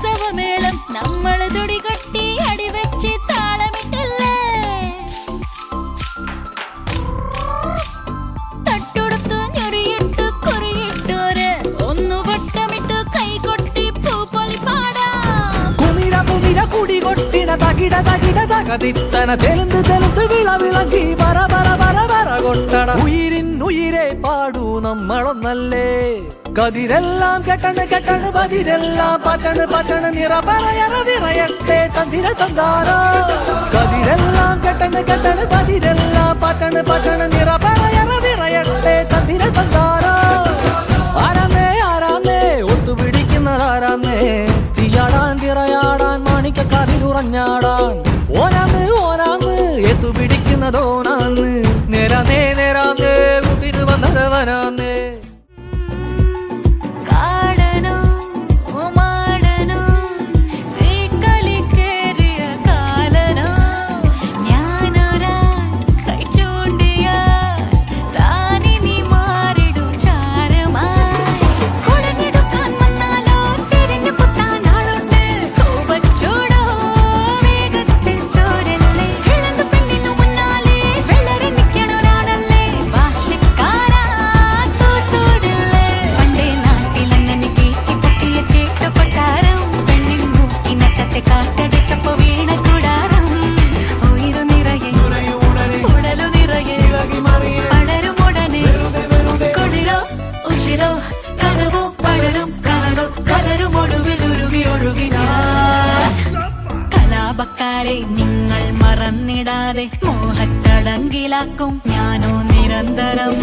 ഉത്സവമേളം നമ്മൾ തുടി കൊട്ടി അടിവെച്ച് താളമിട്ടല്ലേ? തട്ടുടുത്തു ഞൊറിയിട്ടു കുറിയിട്ടോര് ഒന്നു വട്ടമിട്ടു കൈകൊട്ടി പൂപ്പൊലി പാടാം. കുമിര കുമിര കുടി കൊട്ടിട തകിട തകിട തകതിത്തന തെലുന്ത് തെലുന്ത് വിള വിളകി നമ്മളൊന്നല്ലേ കതിരെല്ലാം കെട്ടണ് കെട്ടണ് പതിരെല്ലാം പറ്റണ് പറ്റണ് നിറ പറയണ തന്തിര തന്താര. കതിരെല്ലാം കെട്ടണ് കെട്ടണ് പതിരെല്ലാം പറ്റണ് പറ്റണ് കൂടാതെ മോഹത്തടങ്കിലാക്കും ഞാനോ നിരന്തരം.